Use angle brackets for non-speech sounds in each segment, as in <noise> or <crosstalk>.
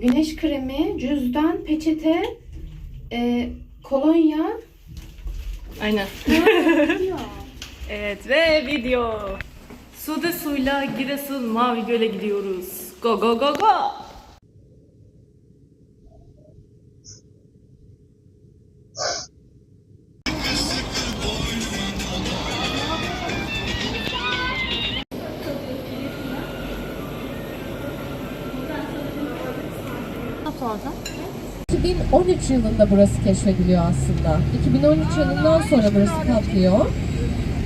Güneş kremi, cüzdan, peçete, e, kolonya. Aynen. <laughs> evet ve video. Suda suyla Giresun Mavi Göl'e gidiyoruz. Go go go go. Olacak? 2013 yılında burası keşfediliyor aslında. 2013 yılından sonra burası patlıyor.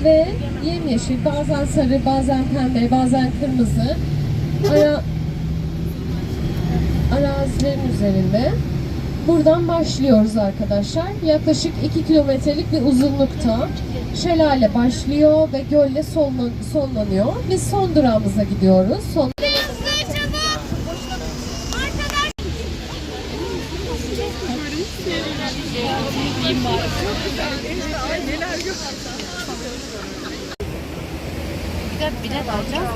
Ve yemyeşil, bazen sarı, bazen pembe, bazen kırmızı ara, arazilerin üzerinde. Buradan başlıyoruz arkadaşlar. Yaklaşık 2 kilometrelik bir uzunlukta şelale başlıyor ve gölle sonlan- sonlanıyor. Biz son durağımıza gidiyoruz. Son Bir de bilet alacağız.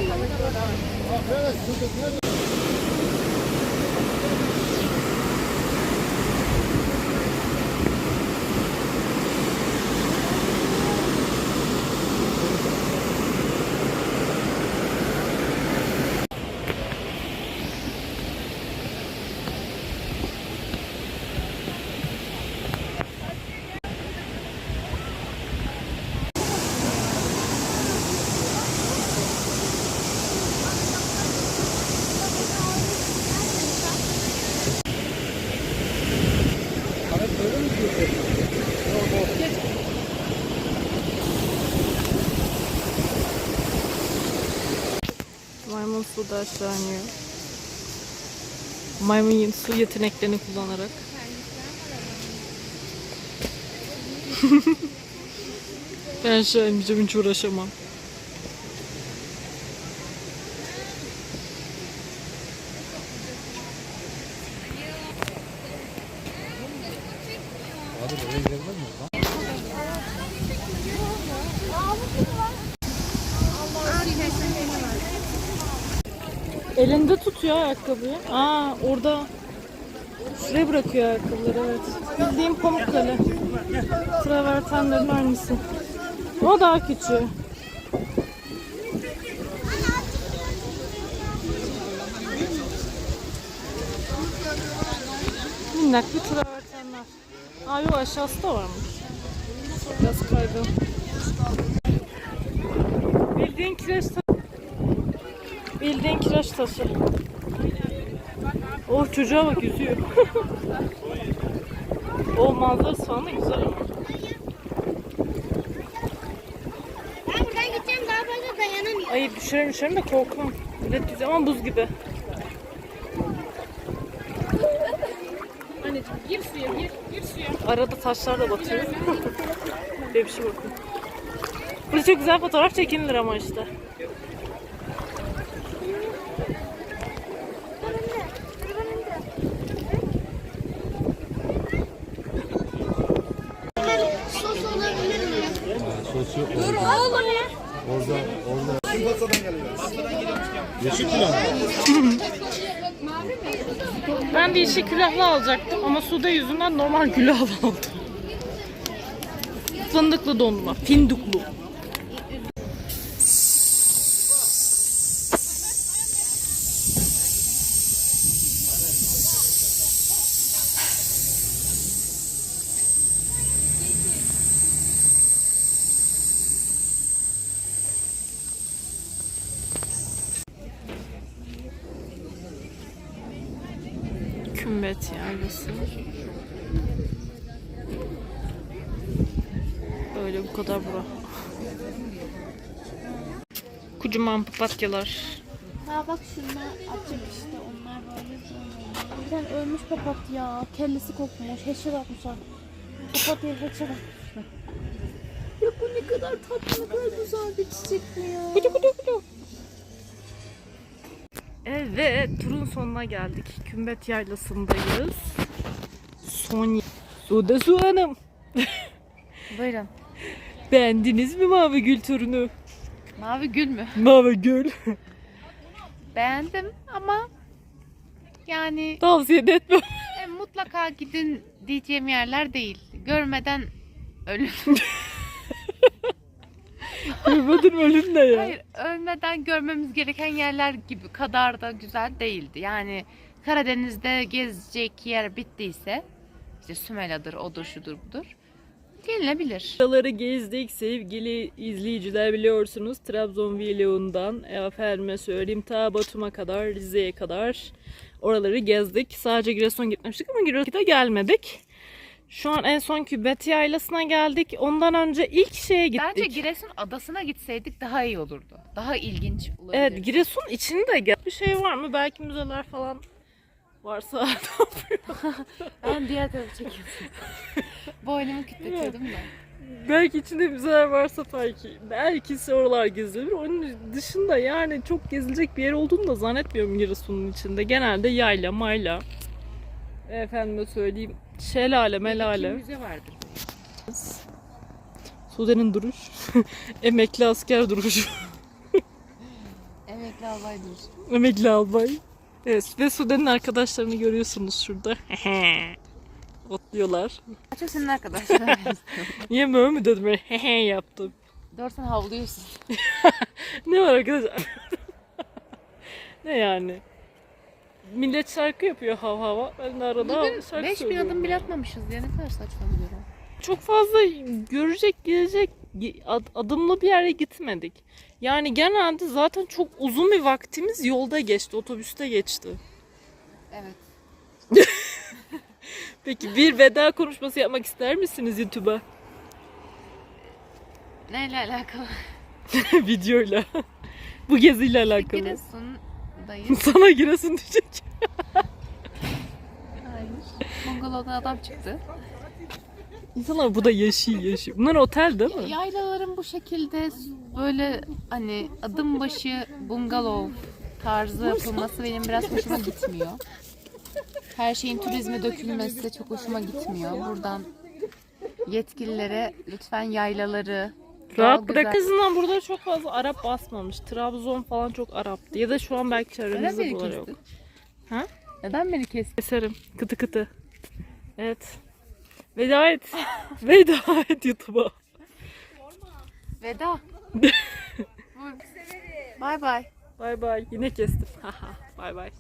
Maymun suda aşağı iniyor. Maymun su yeteneklerini kullanarak. <laughs> ben aşağı inmeyeceğim hiç uğraşamam. Elinde tutuyor ayakkabıyı. Aa orada şuraya bırakıyor ayakkabıları evet. Bildiğim Pamukkale. Travertenlerin aynısı. O daha küçüğü. Minnak bir travertenler. Aa yok aşağısı da varmış. Biraz kaygan. Bildiğin kireç. Bildiğin kireç taşı. Oh çocuğa bak yüzüyor. <laughs> o manzarası falan da güzel ama. Ben buradan gideceğim daha fazla dayanamıyorum. Ay düşerim düşerim de korkuyorum. Bilet güzel ama buz gibi. Anneciğim gir suya gir, gir suya. Arada taşlar da batıyor. Şey bakın. Burada çok güzel fotoğraf çekinilir ama işte. Yok. Dur oğlum. Orada, orada. Yeşil plan. Ben bir işi külahlı alacaktım ama suda yüzünden normal külahlı aldım. Fındıklı dondurma, finduklu. Kümbet yaylası. Böyle bu kadar bura. Kocaman papatyalar. Ha bak şunlar açık işte onlar böyle Bir tane ölmüş papatya, kellesi kokmuş, heşer atmışlar. Papatya'ya heşer atmışlar. Ya bu ne kadar tatlı, ne kadar güzel bir çiçek bu ya. Kudu kudu kudu. Evet, turun sonuna geldik. Kümbet yaylasındayız. Son Suda Su Hanım. <laughs> Buyurun. Beğendiniz mi Mavi Gül turunu? Mavi gül mü? Mavi Gül. <laughs> Beğendim ama Yani Tavsiye etmem. e, mutlaka gidin diyeceğim yerler değil. Görmeden ölün. <laughs> Görmedin ölüm ne ya? Hayır, ölmeden görmemiz gereken yerler gibi kadar da güzel değildi. Yani Karadeniz'de gezecek yer bittiyse işte Sümela'dır, odur, şudur, budur. Gelinebilir. Buraları gezdik sevgili izleyiciler biliyorsunuz. Trabzon vlogundan efendime söyleyeyim ta Batum'a kadar, Rize'ye kadar oraları gezdik. Sadece Giresun gitmiştik ama Giresun'a gelmedik. Şu an en son Kübet Yaylası'na geldik. Ondan önce ilk şeye gittik. Bence Giresun adasına gitseydik daha iyi olurdu. Daha ilginç olabilirdi. Evet Giresun içinde gel. Bir şey var mı? Belki müzeler falan varsa. <laughs> Ben diğer tarafı çekiyorsun. Boynumu kütletiyordum da. belki içinde müzeler varsa belki. Belki oralar gezilir. Onun dışında yani çok gezilecek bir yer olduğunu da zannetmiyorum Giresun'un içinde. Genelde yayla, mayla. Efendime söyleyeyim şelale, melale. Müze vardır. Sude'nin duruş. <laughs> Emekli asker duruşu. <laughs> Emekli albaydır. Emekli albay. Evet ve Sude'nin arkadaşlarını görüyorsunuz şurada. <laughs> Otluyorlar. Çok senin arkadaşlar. Niye böyle mi dedim böyle hehe yaptım. Doğru sen havlıyorsun. Ne var arkadaşlar? ne yani? Millet şarkı yapıyor hav hava. Ben de arada Bugün şarkı 5000 söylüyorum. adım bile atmamışız ya ne kadar saçma bir durum. Çok fazla görecek, gelecek ad- adımlı bir yere gitmedik. Yani genelde zaten çok uzun bir vaktimiz yolda geçti, otobüste geçti. Evet. <laughs> Peki bir veda konuşması yapmak ister misiniz YouTube'a? Neyle alakalı? <laughs> Videoyla. Bu geziyle alakalı. Giresun'dayız. <laughs> Sana Giresun diyecek. Hayır. Bungalov'dan adam çıktı. İnsanlar bu da yaşıyor yaşıyor. Bunlar otel değil mi? Yaylaların bu şekilde böyle hani adım başı bungalov tarzı yapılması benim biraz hoşuma gitmiyor. Her şeyin turizme dökülmesi çok hoşuma gitmiyor. Buradan yetkililere lütfen yaylaları Rahat bırak. En azından burada çok fazla Arap basmamış. Trabzon falan çok Arap'tı. Ya da şu an belki Neden çevremizde beni buralar yok. kestin? Ha? Neden beni kestin? Keserim. Kıtı kıtı. Evet. Veda et. <laughs> Veda et YouTube'a. Veda. Bay bay. Bay bay. Yine kestim. <laughs> Bay bay.